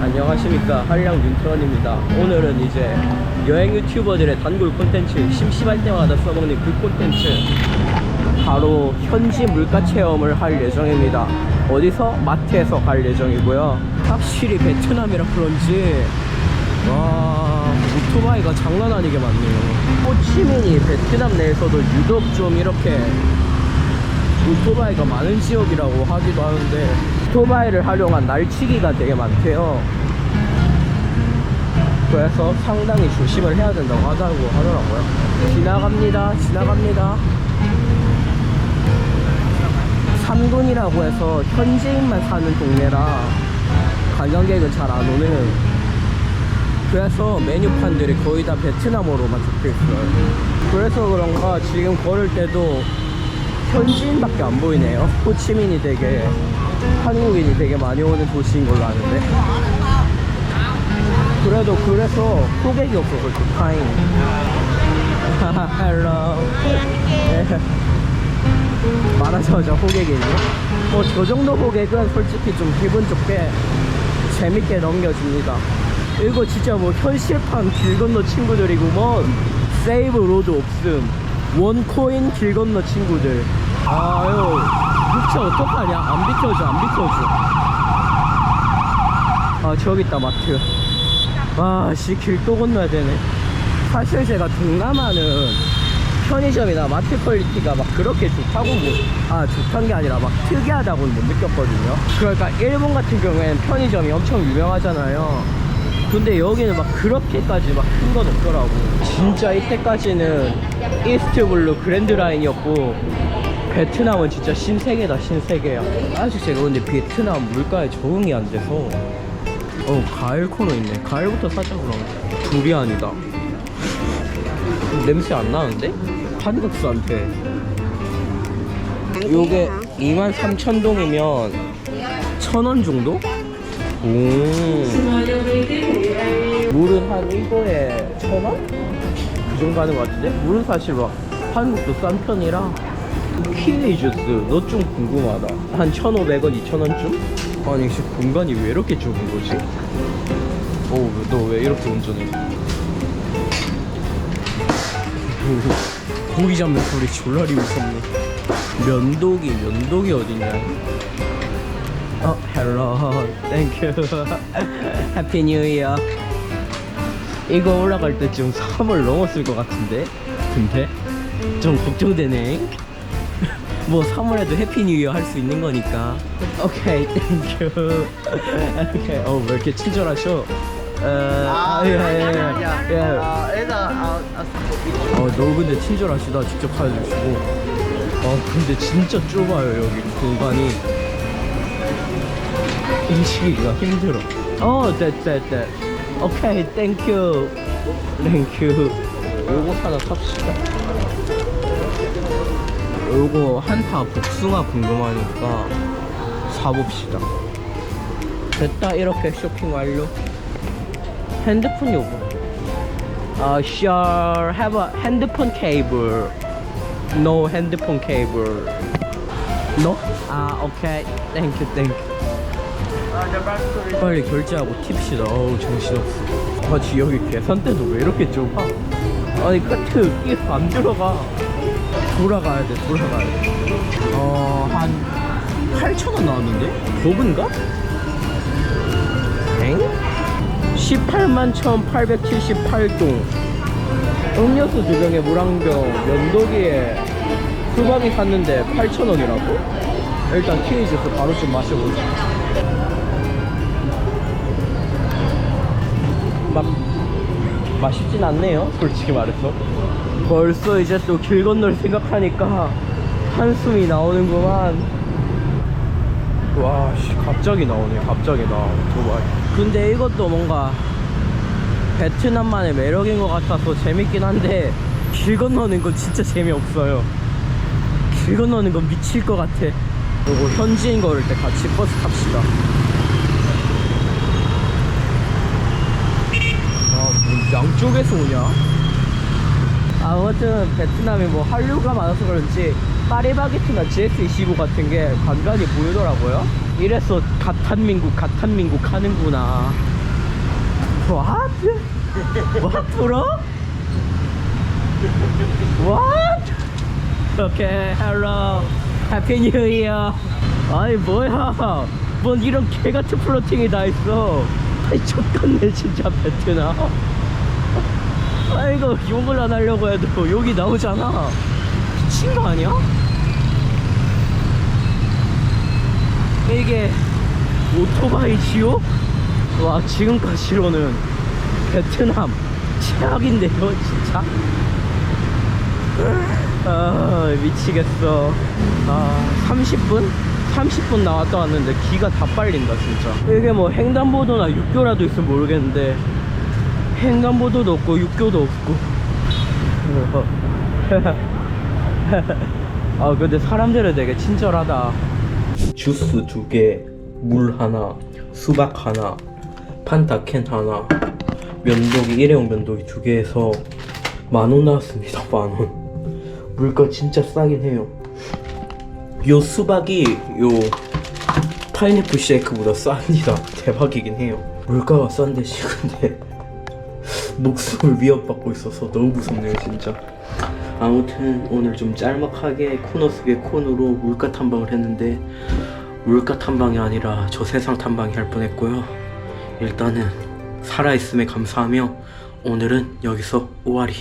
안녕하십니까. 한량 윤태원입니다. 오늘은 이제 여행 유튜버들의 단골 콘텐츠 심심할 때마다 써먹는 그 콘텐츠 바로 현지 물가 체험을 할 예정입니다. 어디서? 마트에서 갈 예정이고요. 확실히 베트남이라 그런지 와 오토바이가 장난 아니게 많네요. 호치민이 베트남 내에서도 유독 좀 이렇게 오토바이가 많은 지역이라고 하기도 하는데 오토바이를 활용한 날치기가 되게 많대요. 그래서 상당히 조심을 해야 된다고 하다고 하더라고요. 지나갑니다. 지나갑니다. 삼군이라고 해서 현지인만 사는 동네라 관광객은 잘 안 오는 그래서 메뉴판들이 거의 다 베트남어로만 적혀 있어요. 그래서 그런가 지금 걸을 때도 현지인밖에 안 보이네요. 호치민이 되게 한국인이 되게 많이 오는 도시인 걸로 아는데. 그래도 그래서 호객이 없어서 좋다잉. 헬로. 네. 말하자마자 호객이 있네. 뭐저 정도 호객은 솔직히 좀 기분 좋게 재밌게 넘겨줍니다. 이거 진짜 뭐 현실판 길 건너 친구들이구먼. 세이브 로드 없음. 원코인 길 건너 친구들. 아유, 육체 어떡하냐? 안 비켜줘, 안 비켜줘. 아, 저기 있다, 마트. 아, 씨, 길 또 건너야 되네. 사실 제가 동남아는 편의점이나 마트 퀄리티가 막 그렇게 좋다고 못, 아, 좋다는 게 아니라 막 특이하다고는 못 느꼈거든요. 그러니까 일본 같은 경우에는 편의점이 엄청 유명하잖아요. 근데 여기는 막 그렇게까지 막 큰 건 없더라고. 진짜 이때까지는 이스트블루 그랜드 라인이었고 베트남은 진짜 신세계다 신세계야. 아직 제가 근데 베트남 물가에 적응이 안 돼서 어 과일 코너 있네. 과일부터 사자 그럼. 두리안이다. 냄새 안 나는데? 한국수한테. 요게 23,000동이면 1,000원 정도? 오. 물은 한 이거에 천 원? 그 정도 하는 것 같은데? 물은 사실 막 한국도 싼 편이라 키위 주스 너 좀 궁금하다 한 1,500원, 2,000원쯤? 아니 씨 공간이 왜 이렇게 좁은 거지? 어너 왜 이렇게 운전해? 오, 고기 잡는 소리 졸라리 무섭네 면도기 면도기 어딨냐 어, 헬로, 땡큐. 해피 뉴 이어. 이거 올라갈 때쯤 3월 넘었을 것 같은데? 근데? 좀 걱정되네. 뭐 3월에도 해피 뉴 이어 할 수 있는 거니까. 오케이, 땡큐. 오케이, 어, 왜 이렇게 친절하셔? 어, 아, 예, 예, 예. 예. 아, 애가 아, 아, 어, 너 근데 친절하시다. 직접 사주시고. 어, 근데 진짜 좁아요, 여기 공간이. 움직이기가 힘들어. 어, 됐됐됐. 오케이, 땡큐. 땡큐. 요거 하나 삽시다. 요거 한타 복숭아 궁금하니까 사봅시다. 됐다, 이렇게 쇼핑 완료. 핸드폰 요거. 아, sure. Have a 핸드폰 케이블. No 핸드폰 케이블. No? 아, 오케이. 땡큐. 빨리 결제하고 팁시다. 어우 정신없어. 아, 지 여기 계산대도 왜 이렇게 좁아? 아니 카트 끼안 들어가. 돌아가야 돼, 돌아가야 돼. 어, 한 8,000원 나왔는데? 버그인가? 엥? 18만 1,878동. 음료수 두 병에 물한 병, 면도기에 수박이 샀는데 8,000원이라고? 일단 주스 바로 좀 마셔보자. 맛있진 않네요. 솔직히 말해서. 벌써 이제 또 길 건널 생각하니까 한숨이 나오는구만. 와 씨 갑자기 나오네 갑자기 나 오토바이. 근데 이것도 뭔가 베트남만의 매력인 것 같아서 재밌긴 한데 길 건너는 건 진짜 재미없어요. 길 건너는 건 미칠 것 같아. 그리고 현지인 걸을 때 같이 버스 탑시다 아, 뭐 양쪽에서 오냐? 아무튼 베트남이 뭐 한류가 많아서 그런지 파리바게트나 GS25 같은 게 간간히 보이더라고요. 이래서 가탄민국 가탄민국 하는구나 What? What bro? What? 오케이 hello Happy New Year 아니 뭐야 뭔 이런 개같은 플로팅이 다 있어 아이 족같네 진짜 베트남 아이고 욕을 안 하려고 해도 욕이 나오잖아 미친 거 아니야? 이게 오토바이 지옥? 와 지금까지로는 베트남 최악인데요 진짜 아 미치겠어 아 30분? 30분 나왔다 왔는데 기가 다 빨린다 진짜 이게 뭐 횡단보도나 육교라도 있으면 모르겠는데 횡단보도도 없고 육교도 없고 아 근데 사람들은 되게 친절하다 주스 두 개, 물 하나, 수박 하나, 판타 캔 하나, 면도기 일회용 면도기 두 개에서 만 원 나왔습니다. 만 원. 물가 진짜 싸긴 해요. 요 수박이 요 파인애플 쉐이크보다 쌉니다. 대박이긴 해요. 물가가 싼데 식은데 목숨을 위협받고 있어서 너무 무섭네요 진짜. 아무튼 오늘 좀 짤막하게 코너 속의 코너로 물가 탐방을 했는데 물가 탐방이 아니라 저 세상 탐방이 할 뻔했고요. 일단은 살아있음에 감사하며 오늘은 여기서 오아리